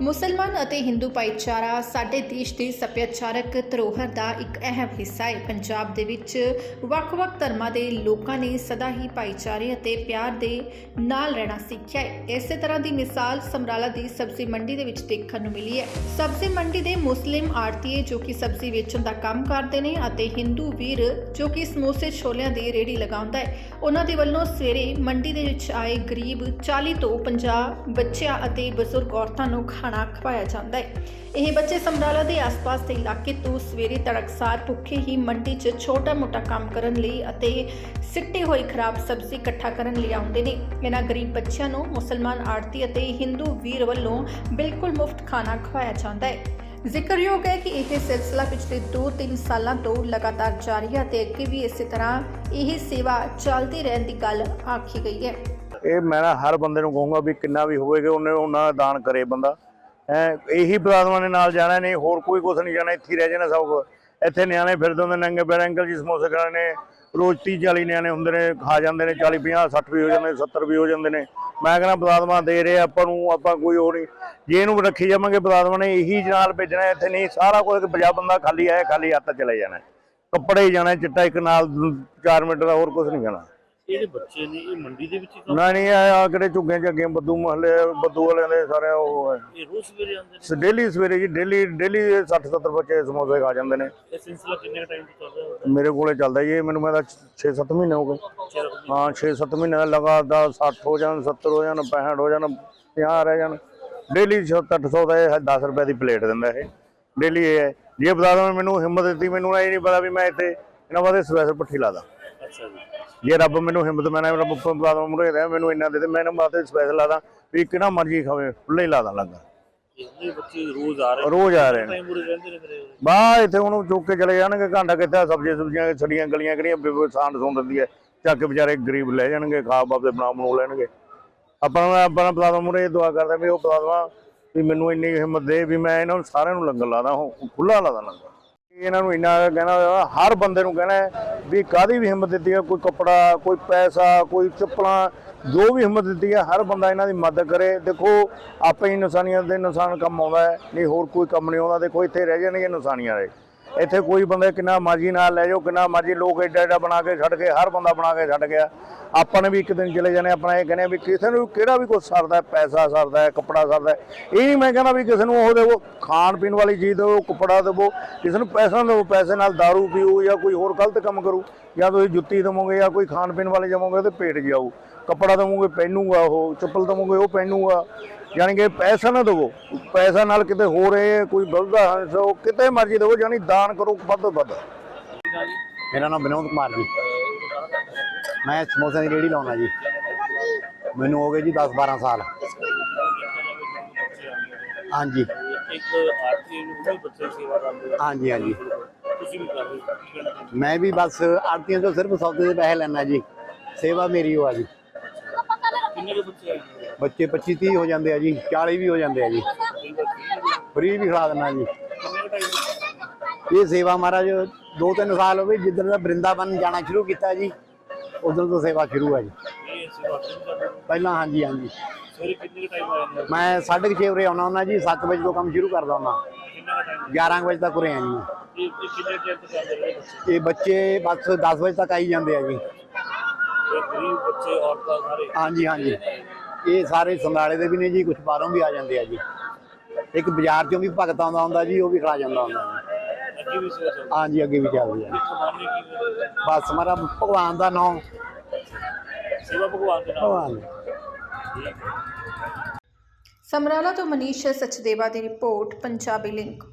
ਮੁਸਲਮਾਨ ਅਤੇ ਹਿੰਦੂ ਭਾਈਚਾਰਾ ਸਾਡੇ ਦੇਸ਼ ਦੇ ਸੱਭਿਆਚਾਰਕ ਧਰੋਹਰ ਦਾ ਇੱਕ ਅਹਿਮ ਹਿੱਸਾ ਹੈ। ਪੰਜਾਬ ਦੇ ਵਿੱਚ ਵੱਖ-ਵੱਖ ਧਰਮਾਂ ਦੇ ਲੋਕਾਂ ਨੇ ਸਦਾ ਹੀ ਭਾਈਚਾਰੇ ਅਤੇ ਪਿਆਰ ਦੇ ਨਾਲ ਰਹਿਣਾ ਸਿੱਖਿਆ ਹੈ। ਇਸੇ ਤਰ੍ਹਾਂ ਦੀ ਮਿਸਾਲ ਸਮਰਾਲਾ ਦੀ ਸਬਜ਼ੀ ਮੰਡੀ ਦੇ ਵਿੱਚ ਦੇਖਣ ਨੂੰ ਮਿਲੀ ਹੈ। ਸਬਜ਼ੀ ਮੰਡੀ ਦੇ ਮੁਸਲਿਮ ਆੜਤੀਏ ਜੋ ਕਿ ਸਬਜ਼ੀ ਵੇਚਣ ਦਾ ਕੰਮ ਕਰਦੇ ਨੇ ਅਤੇ ਹਿੰਦੂ ਵੀਰ ਜੋ ਕਿ ਸਮੋਸੇ ਛੋਲਿਆਂ ਦੀ ਰੇੜੀ ਲਗਾਉਂਦਾ ਹੈ। ਉਹਨਾਂ ਦੇ ਵੱਲੋਂ ਸਵੇਰੇ ਮੰਡੀ ਦੇ ਵਿੱਚ ਆਏ ਗਰੀਬ 40 ਤੋਂ 50 ਬੱਚਿਆਂ ਅਤੇ ਬਜ਼ੁਰਗ ਔਰਤਾਂ ਨੂੰ ਖਾਣਾ ਖਵਾਇਆ ਜਾਂਦਾ ਹੈ। ਇਹ ਬੱਚੇ ਸਮਰਾਲਾ ਦੇ ਆਸ-ਪਾਸ ਦੇ ਇਲਾਕੇ ਤੋਂ ਸਵੇਰੇ ਤੜਕਸਾਰ ਭੁੱਖੇ ਹੀ ਮੰਡੀ 'ਚ ਛੋਟਾ-ਮੋਟਾ ਕੰਮ ਕਰਨ ਲਈ ਅਤੇ ਸਿੱਟੀ ਹੋਈ ਖਰਾਬ ਸਬਜ਼ੀ ਇਕੱਠਾ ਕਰਨ ਲਈ ਆਉਂਦੇ ਨੇ। ਇਹਨਾਂ ਗਰੀਬ ਬੱਚਿਆਂ ਨੂੰ ਮੁਸਲਮਾਨ ਆੜਤੀ ਅਤੇ ਹਿੰਦੂ ਵੀਰ ਵੱਲੋਂ ਬਿਲਕੁਲ ਮੁਫਤ ਖਾਣਾ ਖਵਾਇਆ ਜਾਂਦਾ ਹੈ। ਜ਼ਿਕਰਯੋਗ ਹੈ ਕਿ ਇਹ ਸਿਲਸਿਲਾ ਪਿਛਲੇ 2-3 ਸਾਲਾਂ ਤੋਂ ਲਗਾਤਾਰ ਜਾਰੀ ਹੈ ਤੇ ਅੱਗੇ ਵੀ ਇਸੇ ਤਰ੍ਹਾਂ ਇਹ ਸੇਵਾ ਚੱਲਦੀ ਰਹਿਣ ਦੀ ਗੱਲ ਆਖੀ ਗਈ ਹੈ। ਇਹ ਮੈਂ ਹਰ ਬੰਦੇ ਨੂੰ ਕਹੂੰਗਾ ਵੀ ਕਿੰਨਾ ਵੀ ਹੋਵੇਗਾ, ਉਹਨੇ ਉਹਨਾਂ ਦਾ ਦਾਨ ਕਰੇ ਬੰਦਾ। ਹੈ ਇਹੀ ਬਰਾਦਮਾਂ ਦੇ ਨਾਲ ਜਾਣਾ ਨਹੀਂ, ਹੋਰ ਕੋਈ ਕੁਛ ਨਹੀਂ ਜਾਣਾ, ਇੱਥੇ ਹੀ ਰਹਿ ਜਾਣਾ ਸਭ। ਕੁਛ ਇੱਥੇ ਨਿਆਣੇ ਫਿਰਦੇ ਹੁੰਦੇ ਨੰਗੇ ਪੈਰ, ਅੰਕਲ ਜੀ ਸਮੋਸੇ ਖਾਣੇ ਨੇ, ਰੋਜ਼ 30 40 ਨਿਆਣੇ ਹੁੰਦੇ ਨੇ, ਖਾ ਜਾਂਦੇ ਨੇ 40 50 60 ਵੀ ਹੋ ਜਾਂਦੇ ਨੇ 70 ਵੀ ਹੋ ਜਾਂਦੇ ਨੇ। ਮੈਂ ਕਹਿੰਦਾ ਬਰਾਦਮਾਂ ਦੇ ਰਹੇ ਆਪਾਂ ਨੂੰ, ਆਪਾਂ ਕੋਈ ਹੋਰ ਨਹੀਂ। ਜੇ ਇਹਨੂੰ ਰੱਖੀ ਜਾਵਾਂਗੇ ਬਰਾਦਮਾਂ ਨੇ ਇਹੀ ਨਾਲ ਭੇਜਣਾ, ਇੱਥੇ ਨਹੀਂ, ਸਾਰਾ ਕੁਝ ਪੰਜਾਬ ਬੰਦਾ ਖਾਲੀ ਆਇਆ, ਖਾਲੀ ਹੱਥ ਚਲੇ ਜਾਣਾ। ਕੱਪੜੇ ਹੀ ਜਾਣਾ, ਚਿੱਟਾ ਇੱਕ ਨਾਲ 4 ਮਿੰਟ ਦਾ ਹੋਰ ਕੁਝ ਨਹੀਂ ਜਾਣਾ। ਜਿਹੜੇ ਬੱਚੇ ਨੇ? ਇਹ ਮੰਡੀ ਦੇ ਵਿੱਚ ਹੀ ਕੰਮ ਨਾ ਨਹੀਂ ਆ ਕਿਹੜੇ ਝੁੱਗੇ ਝੱਗੇ ਬੱਦੂ ਮਹੱਲੇ ਬੱਦੂ ਵਾਲਿਆਂ ਦੇ ਸਾਰੇ ਉਹ ਹੈ ਇਹ ਰੋਜ਼ ਸਵੇਰੇ ਆਉਂਦੇ ਨੇ? ਡੇਲੀ ਸਵੇਰੇ ਜੀ ਡੇਲੀ ਡੇਲੀ 60 70 ਬੱਚੇ ਸਮੋਸੇ ਖਾ ਜਾਂਦੇ ਨੇ। ਇਹ ਸਿਲਸਿਲਾ ਕਿੰਨੇ ਟਾਈਮ ਤੋਂ ਚੱਲ ਰਿਹਾ ਮੇਰੇ ਕੋਲੇ ਚੱਲਦਾ ਜੀ ਇਹ ਮੈਨੂੰ ਮੈਂ ਤਾਂ 6-7 ਮਹੀਨੇ ਹੋ ਗਏ। ਹਾਂ 6-7 ਮਹੀਨੇ ਦਾ ਲਗਾਤਾਰ 60 ਹੋ ਜਾਣ 70 ਹੋ ਜਾਣ 65 ਹੋ ਜਾਣ 50 ਰਹਿ ਜਾਣ। ਡੇਲੀ 800 ਦਾ ਇਹ 10 ਰੁਪਏ ਦੀ ਪਲੇਟ ਦਿੰਦਾ ਇਹ। ਡੇਲੀ ਇਹ ਹੈ। ਜੇ ਬਤਾ ਦਵਾਂ ਮੈਨੂੰ ਹਿੰਮਤ ਦਿੱਤੀ ਮੈਨੂੰ ਇਹ ਨਹੀਂ ਪਤਾ ਵੀ ਮੈਂ ਇੱਥੇ ਇਹਨਾਂ ਵਾਸਤੇ ਸਪੈਸ਼ਲ ਪੱਠੀ ਲਾਦਾ ਅੱਛਾ ਜੀ। ਜੇ ਰੱਬ ਮੈਨੂੰ ਹਿੰਮਤ ਮੈਂ ਰੱਬ ਬਤਾ ਦਵਾਂ ਮੁਰੇ ਦੇ ਮੈਨੂੰ ਇੰਨਾ ਦੇ ਦੇ ਮੈਂ ਇਹਨਾਂ ਵਾਸਤੇ ਸਪੈਸ਼ਲ ਲਾਦਾ ਵੀ ਕਿਹੜਾ ਮਰਜ਼ੀ ਖਾਵੇ ਖੁੱਲੇ ਲਾਦਾ ਲੰਗਾ। ਇਹ ਬੱਚੇ ਰੋਜ਼ ਆ ਰਹੇ ਰੋਜ਼ ਆ ਰਹੇ ਨੇ। ਟਾਈਮ ਰਹਿੰਦੇ ਨੇ ਬਾਹਰ ਇੱਥੇ ਉਹਨੂੰ ਚੁੱਕ ਕੇ ਚਲੇ ਜਾਣਗੇ ਘੰਟਾ ਕਿੱਥੇ ਸਬਜ਼ੀਆਂ ਸੁਬਜ਼ੀਆਂ ਛੜੀਆਂ ਗਲੀਆਂ ਕਿਹੜੀਆਂ ਬੇਸਾਨ ਸੁਣ ਦਿੰਦੀ ਹੈ। ਚੱਕ ਕੇ ਵਿਚਾਰੇ ਗਰੀਬ ਲੈ ਜਾਣਗੇ ਖਾ ਬਾਪ ਬਣਾ ਬਣੂ ਲੈਣਗੇ। ਆਪਾਂ ਨੂੰ ਆਪਣਾ ਪਲਾਜ਼ਾ ਮੁਰੇ ਦੁਆ ਕਰਦਾ ਵੀ ਉਹ ਪਲਾਜ਼ਾ ਵੀ ਮੈਨੂੰ ਇੰਨੀ ਹਿੰਮਤ ਦੇ ਵੀ ਮੈਂ ਇਹਨਾਂ ਨੂੰ ਸਾਰਿਆਂ ਨੂੰ ਲੰਗਰ ਲਾਦਾ ਖੁੱਲਾ ਲਾਦਾ ਲੰਗਰ। ਇਹਨਾਂ ਨੂੰ ਇੰਨਾ ਕਹਿਣਾ ਹਰ ਬੰਦੇ ਨੂੰ ਕਹਿਣਾ ਵੀ ਕਾਦੀ ਵੀ ਹਿੰਮਤ ਦਿੱਤੀ ਹੈ, ਕੋਈ ਕੱਪੜਾ, ਕੋਈ ਪੈਸਾ, ਕੋਈ ਚੱਪਲਾਂ, ਜੋ ਵੀ ਹਿੰਮਤ ਦਿੱਤੀ ਹੈ, ਹਰ ਬੰਦਾ ਇਹਨਾਂ ਦੀ ਮਦਦ ਕਰੇ। ਦੇਖੋ, ਆਪੇ ਹੀ ਇਨਸਾਨੀਅਤ ਦੇ ਇਨਸਾਨ ਕੰਮ ਆਉਂਦਾ ਹੈ, ਨਹੀਂ ਹੋਰ ਕੋਈ ਕੰਮ ਨਹੀਂ ਆਉਂਦਾ। ਦੇਖੋ, ਇੱਥੇ ਰਹਿ ਜਾਣਗੇ ਇਨਸਾਨੀਆਂ ਦੇ। ਇੱਥੇ ਕੋਈ ਬੰਦੇ ਕਿੰਨਾ ਮਰਜ਼ੀ ਨਾਲ ਲੈ ਜਾਓ, ਕਿੰਨਾ ਮਰਜ਼ੀ ਲੋਕ ਏਡਾ ਏਡਾ ਬਣਾ ਕੇ ਛੱਡ ਕੇ ਹਰ ਬੰਦਾ ਬਣਾ ਕੇ ਛੱਡ ਗਿਆ। ਆਪਾਂ ਨੇ ਵੀ ਇੱਕ ਦਿਨ ਚਲੇ ਜਾਣੇ, ਆਪਣਾ ਇਹ ਕਹਿੰਦੇ ਆ ਵੀ ਕਿਸੇ ਨੂੰ ਕਿਹੜਾ ਵੀ ਕੁਝ ਸਰਦਾ, ਪੈਸਾ ਸਰਦਾ, ਕੱਪੜਾ ਸਰਦਾ, ਇਹ ਨਹੀਂ ਮੈਂ ਕਹਿੰਦਾ ਵੀ ਕਿਸੇ ਨੂੰ ਉਹ ਦੇਵੋ, ਖਾਣ ਪੀਣ ਵਾਲੀ ਚੀਜ਼ ਦੇਵੋ, ਕੱਪੜਾ ਦੇਵੋ, ਕਿਸੇ ਨੂੰ ਪੈਸਾ ਦੇਵੋ, ਪੈਸੇ ਨਾਲ दारू ਪੀਓ ਜਾਂ ਕੋਈ ਹੋਰ ਗਲਤ ਕੰਮ ਕਰੂ, ਜਾਂ ਤੁਸੀਂ ਜੁੱਤੀ ਦੇਵੋਗੇ ਜਾਂ ਕੋਈ ਖਾਣ ਪੀਣ ਵਾਲੇ ਜਾਵੋਗੇ ਤੇ ਪੇਟ ਜਾਊ। ਕੱਪੜਾ ਦੇਵੋਗੇ, ਪਹਿਨੂਗਾ ਉਹ, ਚੱਪਲ ਦੇਵੋਗੇ, ਉਹ ਪਹਿਨੂਗਾ। ਯਾਨੀ ਕਿ ਪੈਸਾ ਨਾ ਦੇਵੋ ਪੈਸਾ ਨਾਲ ਕਿਤੇ ਹੋਰ ਇਹ ਕੋਈ ਬਲਦਾ ਹੰਸੋ ਕਿਤੇ ਮਰਜ਼ੀ ਦੇਵੋ ਯਾਨੀ ਦਾਨ ਕਰੋ ਵੱਧ ਤੋਂ ਵੱਧ। ਮੇਰਾ ਨਾਮ ਵਿਨੋਦ ਕੁਮਾਰ ਜੀ। ਮੈਂ ਸਮੋਸਿਆਂ ਦੀ ਰੇਹੜੀ ਲਾਉਣਾ ਜੀ। ਮੈਨੂੰ ਹੋ ਗਏ ਜੀ 10 12 ਸਾਲ। ਹਾਂਜੀ। ਇੱਕ ਆਰਤੀ ਨੂੰ ਵੀ ਬੱਚੇ ਸੇਵਾ ਕਰਦੇ ਆ। ਹਾਂਜੀ ਹਾਂਜੀ। ਤੁਸੀਂ ਵੀ ਕਰਦੇ ਹੋ। ਹੋ? ਮੈਂ ਵੀ ਬਸ ਆੜਤੀਆਂ ਤੋਂ ਸਿਰਫ ਸੌਦੇ ਦੇ ਪੈਸੇ ਲੈਣਾ ਜੀ। ਸੇਵਾ ਮੇਰੀ ਉਹ ਆ ਜੀ। ਕਿੰਨੇ ਕੁ ਬੱਚੇ ਆਏ ਨੇ ਬੱਚੇ 25 30 ਹੋ ਜਾਂਦੇ ਆ ਜੀ 40 ਵੀ ਹੋ ਜਾਂਦੇ ਆ ਜੀ। ਫ੍ਰੀ ਵੀ ਖਿਲਾ ਦਿੰਦਾ ਜੀ ਇਹ ਸੇਵਾ ਮਹਾਰਾਜ 2-3 ਸਾਲ ਹੋ ਗਏ ਜਿੱਦਣ ਦਾ ਬ੍ਰਿੰਦਾਵਨ ਜਾਣਾ ਸ਼ੁਰੂ ਕੀਤਾ ਜੀ ਉਦੋਂ ਤੋਂ ਸੇਵਾ ਸ਼ੁਰੂ ਆ ਜੀ? ਪਹਿਲਾਂ ਹਾਂਜੀ ਹਾਂਜੀ? ਮੈਂ 6:30 ਵਜੇ ਆਉਣਾ ਹੁੰਦਾ ਜੀ 7 ਵਜੇ ਤੋਂ ਕੰਮ ਸ਼ੁਰੂ ਕਰਦਾ ਹੁੰਦਾ ਕਿੰਨਾ ਟਾਈਮ 11 ਕੁ ਵਜੇ ਤੱਕ ਉਰੇ ਆ ਜੀ। ਇਹ ਬੱਚੇ ਬਸ 10 ਵਜੇ ਤੱਕ ਆਈ ਜਾਂਦੇ ਆ ਜੀ ਇਹ ਗਰੀਬ ਬੱਚੇ ਔਰਤਾਂ ਸਾਰੇ ਹਾਂਜੀ ਹਾਂਜੀ ਇਹ ਸਾਰੇ ਸਮਰਾਲੇ ਦੇ ਵੀ ਨੇ ਜੀ ਕੁਝ ਬਾਹਰੋਂ ਵੀ ਆ ਜਾਂਦੇ ਆ ਜੀ। ਇੱਕ ਬਾਜ਼ਾਰ ਚੋਂ ਵੀ ਭਗਤ ਆਉਂਦਾ ਹੁੰਦਾ ਜੀ ਉਹ ਵੀ ਖੜਾ ਜਾਂਦਾ ਹੁੰਦਾ ਜੀ। ਅੱਗੇ ਵੀ ਚੱਲਦੀ ਹਾਂਜੀ ਅੱਗੇ ਵੀ ਚੱਲਦੀ ਆ ਬਸ ਮਾਰਾ ਭਗਵਾਨ ਦਾ ਨਾਮ। ਸੇਵਾ ਭਗਵਾਨ ਦੇ ਨਾਮ। ਭਗਵਾਨ। ਸਮਰਾਲਾ ਤੋਂ ਮਨੀਸ਼ ਸਚਦੇਵਾ ਦੀ ਰਿਪੋਰਟ ਪੰਜਾਬੀ ਲਿੰਕ।